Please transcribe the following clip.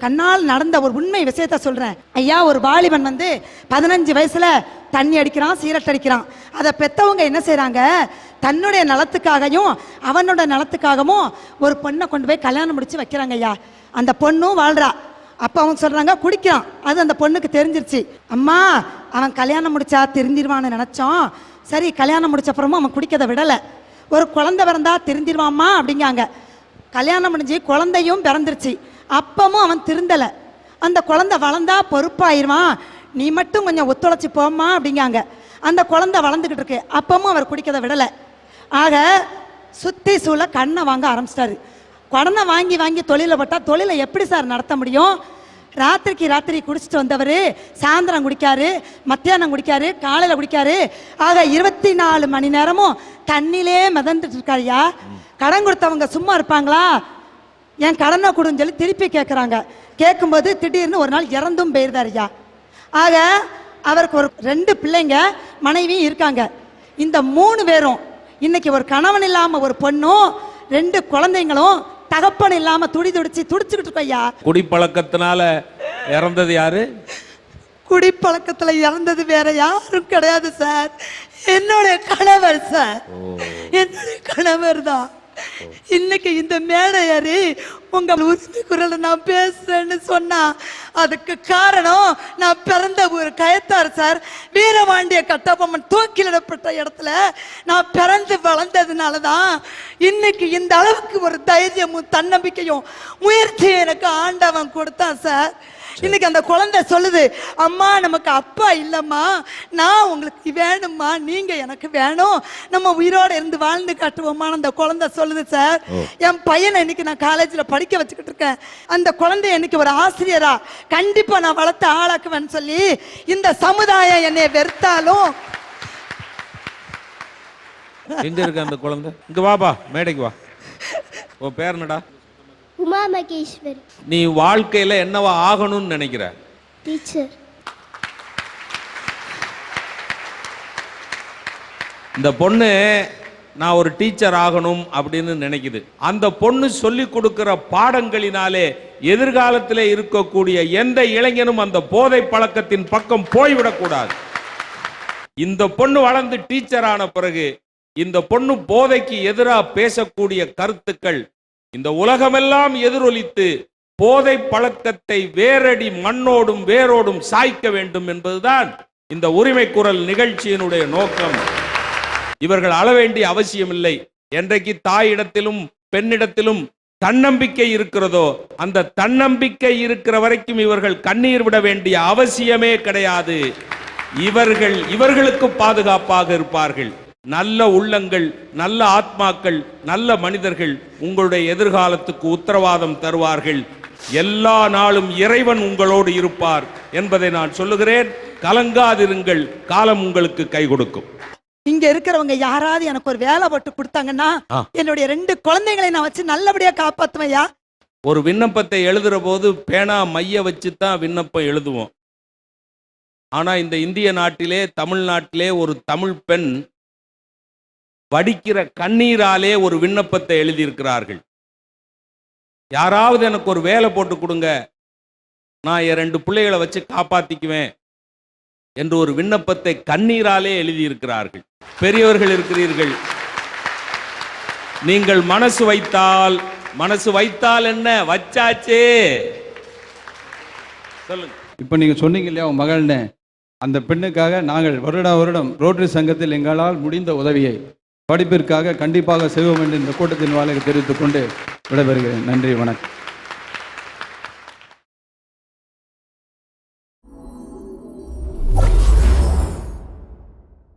கண்ணால் நடந்த ஒரு உண்மை விஷயத்த சொல்கிறேன் ஐயா ஒரு வாலிபன் வந்து பதினஞ்சு வயசில் தண்ணி அடிக்கிறான் சீரட் அடிக்கிறான். அதை பெற்றவங்க என்ன செய்கிறாங்க தன்னுடைய நலத்துக்காகவும் அவனோட நலத்துக்காகவும் ஒரு பொண்ணை கொண்டு போய் கல்யாணம் முடித்து வைக்கிறாங்க ஐயா. அந்த பொண்ணும் வாழ்றா. அப்போ அவங்க சொல்கிறாங்க குடிக்கிறான். அது அந்த பொண்ணுக்கு தெரிஞ்சிருச்சு. அம்மா அவன் கல்யாணம் முடிச்சா தெரிஞ்சிருவான்னு நினச்சோம். சரி கல்யாணம் முடிச்ச அப்புறமும் அவன் குடிக்கதை விடலை. ஒரு குழந்தை பிறந்தா தெரிஞ்சிருவாம்மா அப்படிங்காங்க. கல்யாணம் முடிஞ்சு குழந்தையும் பிறந்துருச்சு. அப்பமும் அவன் திருந்தலை. அந்த குழந்தை வளர்ந்தா பொறுப்பாயிருவான். நீ மட்டும் கொஞ்சம் ஒத்துழைச்சி போம்மா அப்படிங்காங்க. அந்த குழந்தை வளர்ந்துக்கிட்டு இருக்கு. அப்பமும் அவர் குடிக்கதை விடலை. ஆக சுத்தி சூழ கண்ணை வாங்க ஆரம்பிச்சிட்டாரு. கடனை வாங்கி வாங்கி தொழிலை போட்டால் தொழிலை எப்படி சார் நடத்த முடியும்? ராத்திரிக்கு ராத்திரி குடிச்சிட்டு வந்தவர் சாயந்தரம் குடிக்காரு மத்தியானம் குடிக்காரு காலையில் குடிக்காரு. ஆக இருபத்தி நாலு மணி நேரமும் தண்ணிலே மிதந்துட்டு இருக்காருயா கடன் கொடுத்தவங்க சும்மா இருப்பாங்களா? என் கடனை கொடுன்னு சொல்லி திருப்பி கேட்குறாங்க கேட்கும்போது திடீர்னு ஒரு நாள் இறந்தும் போயிருந்தாருயா ஆக அவருக்கு ஒரு ரெண்டு பிள்ளைங்க மனைவியும் இருக்காங்க. இந்த மூணு பேரும் இன்னைக்கு ஒரு கணவன் இல்லாம ஒரு பொண்ணும் ரெண்டு குழந்தைங்களும் தகப்பன் இல்லாம துடி துடிச்சு துடிச்சுக்கிட்டு இருக்கோம் ஐயா. குடிப்பழக்கத்தினால இறந்தது யாரு? குடிப்பழக்கத்துல இறந்தது வேற யாரும் கிடையாது சார். என்னுடைய கணவர் சார். என்னுடைய கணவர் தான். இன்னைக்கு இந்த மேடை ஏறி உங்க உரிமை குரல நான் பேசுறேன்னு சொன்னா அதுக்கு காரணம் நான் பிறந்த ஒரு கயத்தார் சார். வீரபாண்டிய கட்டபொம்மன் தூக்கிலிடப்பட்ட இடத்துல நான் பிறந்து வளர்ந்ததுனால தான் இன்னைக்கு இந்த அளவுக்கு ஒரு தைரியமும் தன்னம்பிக்கையும் முயற்சியும் எனக்கு ஆண்டவன் கொடுத்தான் சார். இன்னைக்கு அந்த குழந்தை சொல்லுது அம்மா நமக்கு அப்பா இல்லம்மா. நான் உங்களுக்கு வேணும்மா. நீங்க எனக்கு வேணும். நம்ம உயிரோட இருந்து வாழ்ந்து காட்டுவோமா அந்த குழந்தை சொல்லுது சார். என் பையனை இன்னைக்கு நான் காலேஜ்ல படிக்க வச்சுக்கிட்டு இருக்கேன். அந்த குழந்தை இன்னைக்கு ஒரு ஆசிரியரா கண்டிப்பா நான் வளர்த்து ஆளாக்குவேன்னு சொல்லி இந்த சமுதாயம் என்னை வெறுத்தாலும் எங்க இருக்கு அந்த குழந்தை? இங்க வாப்பா மேடைக்கு வா. உன் பேர் என்னடா? உமா மகேஸ்வரி நீ வாழ்க்கையில என்னவா ஆகணும்னு நினைக்கிற? டீச்சர். இந்த பொண்ணு நான் ஒரு டீச்சர் ஆகணும் அப்படின்னு நினைக்குது. அந்த பொண்ணு சொல்லி கொடுக்கிற பாடங்களினாலே எதிர்காலத்திலே இருக்கக்கூடிய எந்த இளைஞனும் அந்த போதை பழக்கத்தின் பக்கம் போய்விடக்கூடாது. இந்த பொண்ணு வளர்ந்து டீச்சர் ஆன பிறகு இந்த பொண்ணு போதைக்கு எதிராக பேசக்கூடிய கருத்துக்கள் இந்த உலகமெல்லாம் எதிரொலித்து போதை பழக்கத்தை வேரடி மண்ணோடும் வேரோடும் சாய்க்க வேண்டும் என்பதுதான் இந்த உரிமை குரல் நிகழ்ச்சியினுடைய நோக்கம். இவர்கள் அள வேண்டிய அவசியமில்லை. என்றைக்கு தாயிடத்திலும் பெண்ணிடத்திலும் தன்னம்பிக்கை இருக்கிறதோ அந்த தன்னம்பிக்கை இருக்கிற வரைக்கும் இவர்கள் கண்ணீர் விட வேண்டிய அவசியமே கிடையாது. இவர்கள் இவர்களுக்கு பாதுகாப்பாக இருப்பார்கள். நல்ல உள்ளங்கள் நல்ல ஆத்மாக்கள் நல்ல மனிதர்கள் உங்களுடைய எதிர்காலத்துக்கு உத்தரவாதம் தருவார்கள். எல்லா நாளும் இறைவன் உங்களோடு இருப்பார் என்பதை நான் சொல்லுகிறேன். கலங்காதிருங்கள் காலம் உங்களுக்கு கை கொடுக்கும். இங்க இருக்கிறவங்க யாராவது எனக்கு ஒரு வேலை போட்டு கொடுத்தாங்கன்னா. என்னுடைய ரெண்டு குழந்தைங்களை நான் வச்சு நல்லபடியா காப்பாத்துவையா ஒரு விண்ணப்பத்தை எழுதுற போது பேனா மைய வச்சு தான் விண்ணப்பம் எழுதுவோம். ஆனா இந்த இந்திய நாட்டிலே தமிழ்நாட்டிலே ஒரு தமிழ் பெண் வடிக்கிற கண்ணீராலே ஒரு விண்ணப்பத்தை எழுதியிருக்கிறார்கள். யாராவது எனக்கு ஒரு வேலை போட்டு கொடுங்க. நான் என் ரெண்டு பிள்ளைகளை வச்சு காப்பாத்திக்குவேன் என்று ஒரு விண்ணப்பத்தை கண்ணீராலே எழுதியிருக்கிறார்கள். பெரியவர்கள் இருக்கிறீர்கள். நீங்கள் மனசு வைத்தால் மனசு வைத்தால் என்ன? வச்சாச்சே. சொல்லுங்க. இப்போ நீங்கள் சொன்னீங்க இல்லையா உன் மகள்னு. அந்த பெண்ணுக்காக நாங்கள் வருடா வருடம் ரோட்டரி சங்கத்தில் எங்களால் முடிந்த உதவியை. படிப்பிற்காக கண்டிப்பாக செய்வோம் என்று இந்த கூட்டத்தின் வாழ்க்கை தெரிவித்துக் கொண்டு விடைபெறுகிறேன். நன்றி வணக்கம்.